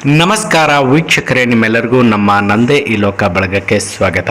ನಮಸ್ಕಾರ ವೀಕ್ಷಕರೇ, ನಿಮ್ಮೆಲ್ಲರಿಗೂ ನಮ್ಮ ನಂದೇ ಈ ಲೋಕ ಬಳಗಕ್ಕೆ ಸ್ವಾಗತ.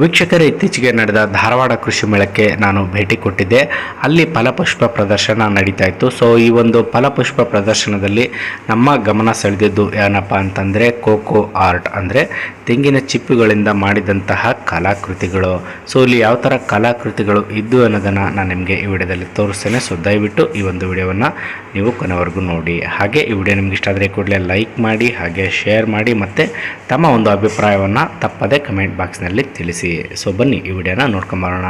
ವೀಕ್ಷಕರೇ, ಇತ್ತೀಚೆಗೆ ನಡೆದ ಧಾರವಾಡ ಕೃಷಿ ಮೇಳಕ್ಕೆ ನಾನು ಭೇಟಿ ಕೊಟ್ಟಿದ್ದೆ. ಅಲ್ಲಿ ಫಲಪುಷ್ಪ ಪ್ರದರ್ಶನ ನಡೀತಾ ಇತ್ತು. ಸೊ ಈ ಒಂದು ಫಲಪುಷ್ಪ ಪ್ರದರ್ಶನದಲ್ಲಿ ನಮ್ಮ ಗಮನ ಸೆಳೆದಿದ್ದು ಏನಪ್ಪ ಅಂತಂದರೆ, ಕೋಕೋ ಆರ್ಟ್ ಅಂದರೆ ತೆಂಗಿನ ಚಿಪ್ಪುಗಳಿಂದ ಮಾಡಿದಂತಹ ಕಲಾಕೃತಿಗಳು. ಸೊ ಇಲ್ಲಿ ಯಾವ ಥರ ಕಲಾಕೃತಿಗಳು ಇದ್ದು ಅನ್ನೋದನ್ನು ನಾನು ನಿಮಗೆ ಈ ವಿಡಿಯೋದಲ್ಲಿ ತೋರಿಸ್ತೇನೆ. ಸೊ ದಯವಿಟ್ಟು ಈ ಒಂದು ವಿಡಿಯೋವನ್ನು ನೀವು ಕೊನೆವರೆಗೂ ನೋಡಿ. ಹಾಗೆ ಈ ವಿಡಿಯೋ ನಿಮ್ಗೆ ಇಷ್ಟ ಆದರೆ ಕೂಡಲೇ ಲೈಕ್ ಮಾಡಿ ಹಾಗೆ ಶೇರ್ ಮಾಡಿ ಮತ್ತು ತಮ್ಮ ಒಂದು ಅಭಿಪ್ರಾಯವನ್ನು ತಪ್ಪದೆ ಕಮೆಂಟ್ ಬಾಕ್ಸ್ನಲ್ಲಿ ತಿಳಿಸಿ. ಸೊ ಬನ್ನಿ ಈ ವಿಡಿಯೋನ ನೋಡ್ಕೊಂಬರೋಣ.